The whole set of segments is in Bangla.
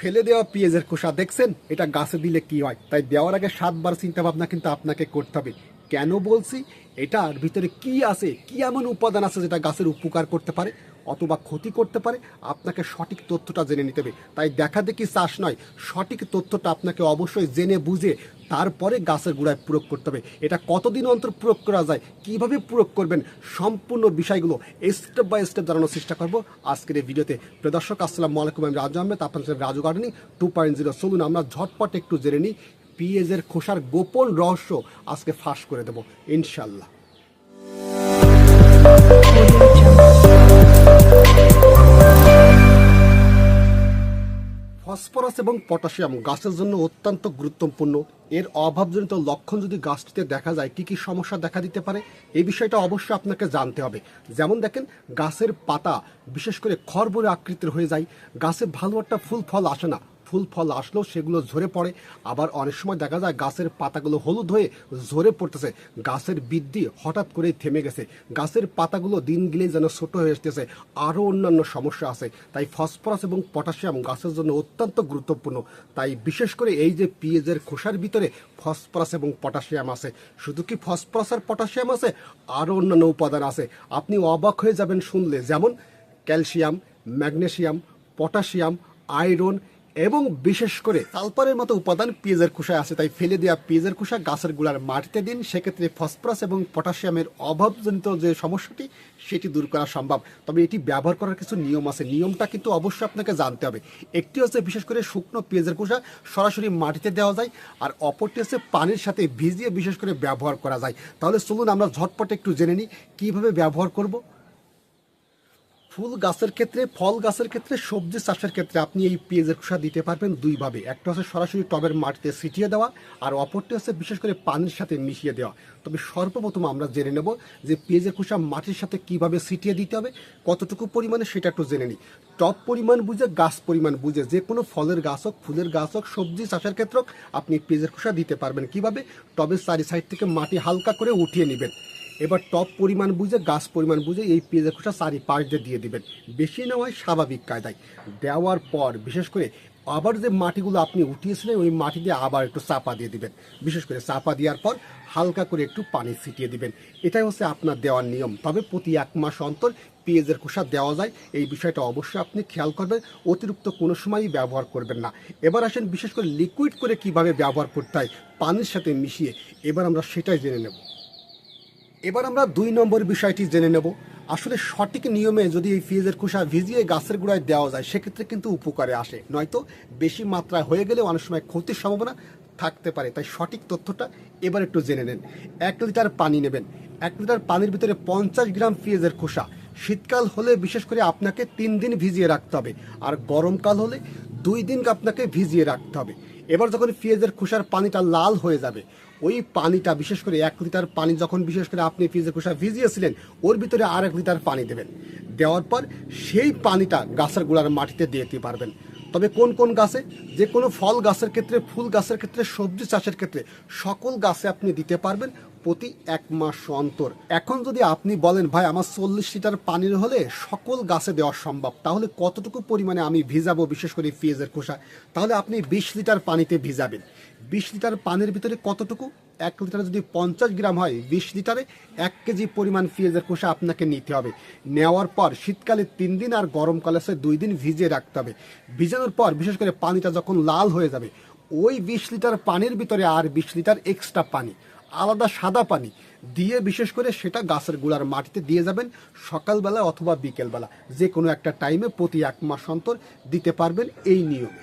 ফেলে দেওয়া পেঁয়াজের খোসা, দেখছেন? এটা গাছে দিলে কি হয়? তাই দেওয়ার আগে সাতবার চিন্তা ভাবনা কিন্তু আপনাকে করতে হবে। কেন বলছি? এটার ভিতরে কি আছে? কি এমন উপাদান আছে যেটা গাছের উপকার করতে পারে অথবা ক্ষতি করতে পারে? আপনাকে সঠিক তথ্যটা জেনে নিতে হবে। তাই দেখা দেখি চাষ নয়, সঠিক তথ্যটা আপনাকে অবশ্যই জেনে বুঝে তারপরে গাছের গোড়ায় প্রয়োগ করতে হবে। এটা কতদিন অন্তর প্রয়োগ করা যায়, কীভাবে প্রয়োগ করবেন, সম্পূর্ণ বিষয়গুলো স্টেপ বাই স্টেপ জানানোর চেষ্টা করব। আজকের এই ভিডিওতে প্রদর্শক আসসালামু আলাইকুম, আমি রাজু আহমেদ আপনার Raju gardening two point zero চলুন আমরা ঝটপট একটু জেনে নিই পিএজের খোসার গোপন রহস্য আজকে ফাঁস করে দেবো ইনশাল্লাহ ফসফরাস এবং পটাশিয়াম গাছের জন্য অত্যন্ত গুরুত্বপূর্ণ। এর অভাবজনিত লক্ষণ যদি গাছটিতে দেখা যায়, কি কি সমস্যা দেখা দিতে পারে? এই বিষয়টা অবশ্যই আপনাকে জানতে হবে। যেমন দেখেন, গাছের পাতা, বিশেষ করে খড়বড়ে আকৃতির হয়ে যায়। গাছে ভালো একটা ফুল ফল আসে না। ফুল ফল আসলেও সেগুলো ঝরে পড়ে। আবার অনেক সময় দেখা যায় গাছের পাতাগুলো হলুদ হয়ে ঝরে পড়তেছে। গাছের বৃদ্ধি হঠাৎ করেই থেমে গেছে। গাছের পাতাগুলো দিন গেলেই যেন ছোট হয়ে আসতেছে। আরও অন্যান্য সমস্যা আছে। তাই ফসফরাস এবং পটাশিয়াম গাছের জন্য অত্যন্ত গুরুত্বপূর্ণ। তাই বিশেষ করে এই যে পিঁয়াজের খোসার ভিতরে ফসফরাস এবং পটাশিয়াম আছে। শুধু কি ফসফরাস আর পটাশিয়াম আছে? আরও অন্যান্য উপাদান আছে। আপনি অবাক হয়ে যাবেন শুনলে। যেমন ক্যালসিয়াম ম্যাগনেশিয়াম পটাশিয়াম, আয়রন এবং বিশেষ করে সালফারের মতো উপাদান পেঁয়াজের খোসায় আছে, তাই ফেলে দেওয়া পেঁয়াজের খোসা গাছেরগুলার মাটিতে দিন। সেক্ষেত্রে ফসফরাস এবং পটাশিয়ামের অভাবজনিত যে সমস্যাটি, সেটি দূর করা সম্ভব। তবে এটি ব্যবহার করার কিছু নিয়ম আছে। নিয়মটা কিন্তু অবশ্যই আপনাকে জানতে হবে। একটি হচ্ছে বিশেষ করে শুকনো পেঁয়াজের খোসা সরাসরি মাটিতে দেওয়া যায়, আর অপরটি হচ্ছে পানির সাথে ভিজিয়ে বিশেষ করে ব্যবহার করা যায়। তাহলে চলুন আমরা ঝটপট একটু জেনে নিই, কীভাবে ব্যবহার করব? ফুল গাছের ক্ষেত্রে, ফল গাছের ক্ষেত্রে, সবজি চাষের ক্ষেত্রে আপনি এই পেঁয়াজের খোসা দিতে পারবেন দুইভাবে। একটা হচ্ছে সরাসরি টবের মাটিতে ছিটিয়ে দেওয়া আর অপরটি হচ্ছে বিশেষ করে পানির সাথে মিশিয়ে দেওয়া। তবে সর্বপ্রথম আমরা জেনে নেব যে পেঁয়াজের খোসা মাটির সাথে কীভাবে ছিটিয়ে দিতে হবে, কতটুকু পরিমাণে সেটা একটু জেনে নিই। টব পরিমাণ বুঝে, গাছ পরিমাণ বুঝে, যে কোনো ফলের গাছ হোক, ফুলের গাছ হোক, সবজি চাষের ক্ষেত্রে আপনি পেঁয়াজের খোসা দিতে পারবেন। কীভাবে? টবের চারি সাইড থেকে মাটি হালকা করে উঠিয়ে নেবেন। এবার টপ পরিমাণ বুঝে, গাছ পরিমাণ বুঝে এই পেঁয়াজের খোসা চারি পাশ দিয়ে দিয়ে দেবেন। বেশি নেওয়ায় স্বাভাবিক কায়দায়। দেওয়ার পর বিশেষ করে আবার যে মাটিগুলো আপনি উঠিয়েছিলেন, ওই মাটি দিয়ে আবার একটু চাপা দিয়ে দিবেন। বিশেষ করে চাপা দেওয়ার পর হালকা করে একটু পানি ছিটিয়ে দিবেন। এটাই হচ্ছে আপনার দেওয়ার নিয়ম। তবে প্রতি এক মাস অন্তর পেঁয়াজের খোসা দেওয়া যায়। এই বিষয়টা অবশ্যই আপনি খেয়াল করবেন। অতিরিক্ত কোনো সময়ই ব্যবহার করবেন না। এবার আসেন বিশেষ করে লিকুইড করে কীভাবে ব্যবহার করতে হয়, পানির সাথে মিশিয়ে। এবার আমরা সেটাই জেনে নেব। এবার আমরা দুই নম্বর বিষয়টি জেনে নেব। আসলে সঠিক নিয়মে যদি এই পেঁয়াজের খোসা ভিজিয়ে গাছের গোড়ায় দেওয়া যায়, সেক্ষেত্রে কিন্তু উপকারে আসে। নয়তো বেশি মাত্রায় হয়ে গেলে অনেক সময় ক্ষতির সম্ভাবনা থাকতে পারে। তাই সঠিক তথ্যটা এবার একটু জেনে নেন। এক লিটার পানি নেবেন। এক লিটার পানির ভিতরে পঞ্চাশ গ্রাম পেঁয়াজের খোসা। শীতকাল হলে বিশেষ করে আপনাকে তিন দিন ভিজিয়ে রাখতে হবে। আর গরমকাল হলে দুই দিন আপনাকে ভিজিয়ে রাখতে হবে। এবার যখন পেঁয়াজের খোসার পানিটা লাল হয়ে যাবে, ওই পানিটা বিশেষ করে এক লিটার পানি যখন বিশেষ করে আপনি পেঁয়াজের খোসা ভিজিয়েছিলেন, ওর ভিতরে আর এক লিটার পানি দেবেন। দেওয়ার পর সেই পানিটা গাছের গোড়ার মাটিতে দিয়ে দিতে পারবেন। তবে কোন কোন গাছে? যে কোনো ফল গাছের ক্ষেত্রে, ফুল গাছের ক্ষেত্রে, সবজি চাষের ক্ষেত্রে সকল গাছে আপনি দিতে পারবেন। প্রতি এক মাস অন্তর। এখন যদি আপনি বলেন, ভাই, আমার চল্লিশ লিটার পানির হলে সকল গাছে দেওয়া সম্ভব, তাহলে কতটুকু পরিমাণে আমি ভিজাবো, বিশেষ করে পেঁয়াজের খোসা? তাহলে আপনি বিশ লিটার পানিতে ভিজাবেন। বিশ লিটার পানির ভিতরে কতটুকু? এক লিটারে যদি পঞ্চাশ গ্রাম হয়, বিশ লিটারে এক কেজি পরিমাণ পেঁয়াজের খোসা আপনাকে নিতে হবে। নেওয়ার পর শীতকালে তিন দিন আর গরমকালে সে দুই দিন ভিজিয়ে রাখতে হবে। ভিজানোর পর বিশেষ করে পানিটা যখন লাল হয়ে যাবে, ওই বিশ লিটার পানির ভিতরে আর বিশ লিটার এক্সট্রা পানি। আলাদা সাদা পানি দিয়ে বিশেষ করে সেটা গাছের গোড়ার মাটিতে দিয়ে যাবেন সকালবেলা অথবা বিকেলবেলা। যে কোনো একটা টাইমে প্রতি এক মাস অন্তর দিতে পারবেন এই নিয়মে।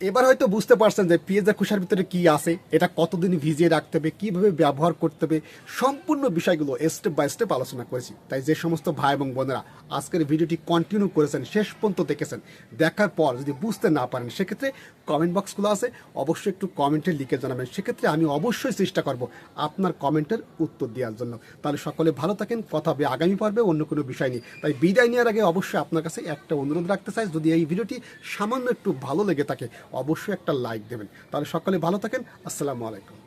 এবার হয়তো বুঝতে পারছেন যে পেঁয়াজের খোসার ভিতরে কি আছে, এটা কতদিন ভিজিয়ে রাখতে হবে, কীভাবে ব্যবহার করতে হবে, সম্পূর্ণ বিষয়গুলো স্টেপ বাই স্টেপ আলোচনা করেছি। তাই যে সমস্ত ভাই এবং বোনেরা আজকের ভিডিওটি কন্টিনিউ করেছেন, শেষ পর্যন্ত দেখেছেন, দেখার পর যদি বুঝতে না পারেন, সেক্ষেত্রে কমেন্ট বক্সগুলো আছে, অবশ্যই একটু কমেন্টে লিখে জানাবেন। সেক্ষেত্রে আমি অবশ্যই চেষ্টা করব আপনার কমেন্টের উত্তর দেওয়ার জন্য। তাহলে সকলে ভালো থাকেন, কথা হবে আগামী পর্বে, অন্য কোনো বিষয় নিয়ে। তাই বিদায় নেওয়ার আগে অবশ্যই আপনার কাছে একটা অনুরোধ রাখতে চাই, যদি এই ভিডিওটি সামান্য একটু ভালো লেগে থাকে, অবশ্যই একটা লাইক দেবেন। তাহলে সকলে ভালো থাকেন, আসসালামু আলাইকুম।